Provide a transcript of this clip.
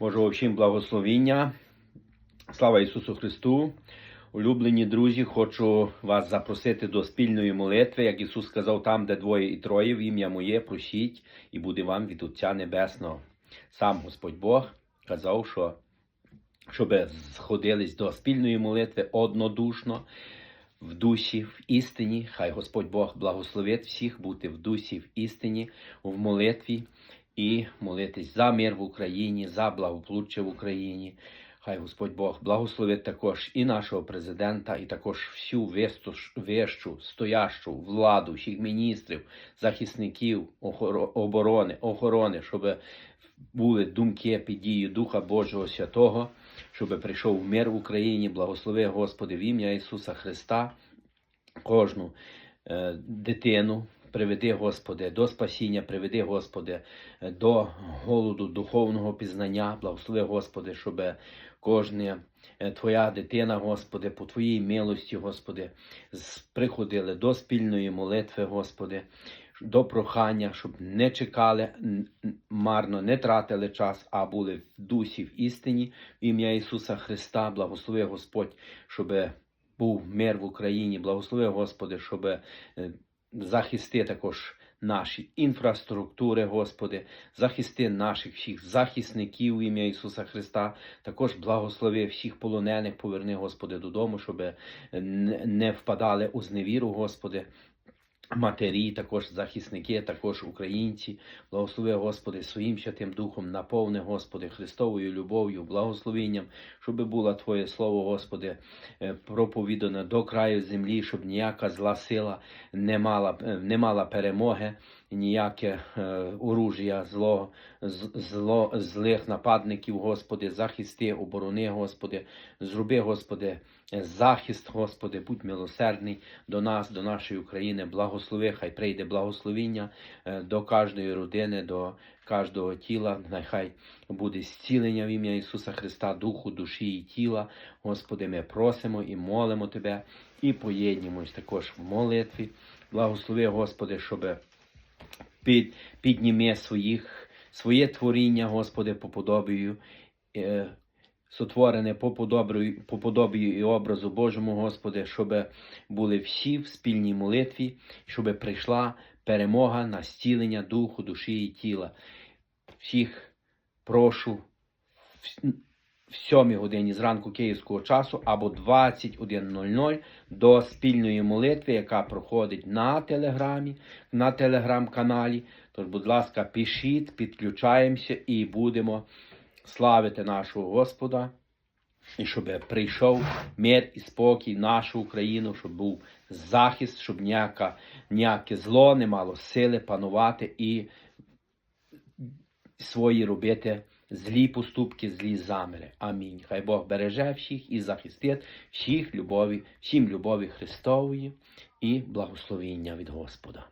Божого всім благословіння. Слава Ісусу Христу. Улюблені друзі, хочу вас запросити до спільної молитви, як Ісус сказав, там, де двоє і троє, в ім'я моє, просіть, і буде вам від Отця Небесного. Сам Господь Бог казав, що щоб сходились до спільної молитви однодушно, в дусі, в істині. Хай Господь Бог благословить всіх бути в дусі, в істині, в молитві і молитись за мир в Україні, за благополуччя в Україні. Хай Господь Бог благословить також і нашого президента, і також всю вищу, стоящу владу, всіх міністрів, захисників оборони, охорони, щоб були думки під дією Духа Божого Святого, щоб прийшов мир в Україні. Благослови Господи в ім'я Ісуса Христа, кожну е, дитину. Приведи, Господи, до спасіння, приведи, Господи, до голоду духовного пізнання. Благослови, Господи, щоб кожна е, Твоя дитина, Господи, по Твоїй милості, Господи, приходили до спільної молитви, Господи, до прохання, щоб не чекали марно, не тратили час, а були в дусі, в істині, в ім'я Ісуса Христа. Благослови Господь, щоб був мир в Україні. Благослови, Господи, щоб е, захисти також наші інфраструктури, Господи, захисти наших всіх захисників ім'я Ісуса Христа. Також благослови всіх полонених, поверни, Господи, додому, щоб не впадали у зневіру, Господи. Матері, також захисники, також українці, благослови, Господи, своїм святим Духом, наповни, Господи, Христовою любов'ю, благословенням, щоб було Твоє Слово, Господи, е, проповідане до краю землі, щоб ніяка зла сила не мала, е, не мала перемоги, ніяке е, оружія зло, зло, злих нападників, Господи, захисти, оборони, Господи, зроби, Господи, е, захист, Господи, будь милосердний до нас, до нашої України, благослови, хай прийде благословіння е, до кожної родини, до кожного тіла, нехай буде зцілення в ім'я Ісуса Христа, духу, душі і тіла. Господи, ми просимо і молимо Тебе, і поєднімось також в молитві. Благослови, Господи, щоб під, підніме своїх, своє творіння, Господи, по подобію, е, сотворене по подобію, по подобію і образу Божому, Господи, щоб були всі в спільній молитві, щоб прийшла перемога на зцілення духу, душі і тіла. Всіх прошу в 7 годині зранку київського часу або 21.00 до спільної молитви, яка проходить на телеграмі, на телеграм-каналі. Тож, будь ласка, пишіть, підключаємося і будемо славити нашого Господа. І щоб прийшов мир і спокій в нашу Україну, щоб був захист, щоб ніяка, ніяке зло не мало сили панувати і свої робити злі поступки, злі заміри. Амінь. Хай Бог береже всіх і захистить всіх любові, всім любові Христової і благословіння від Господа.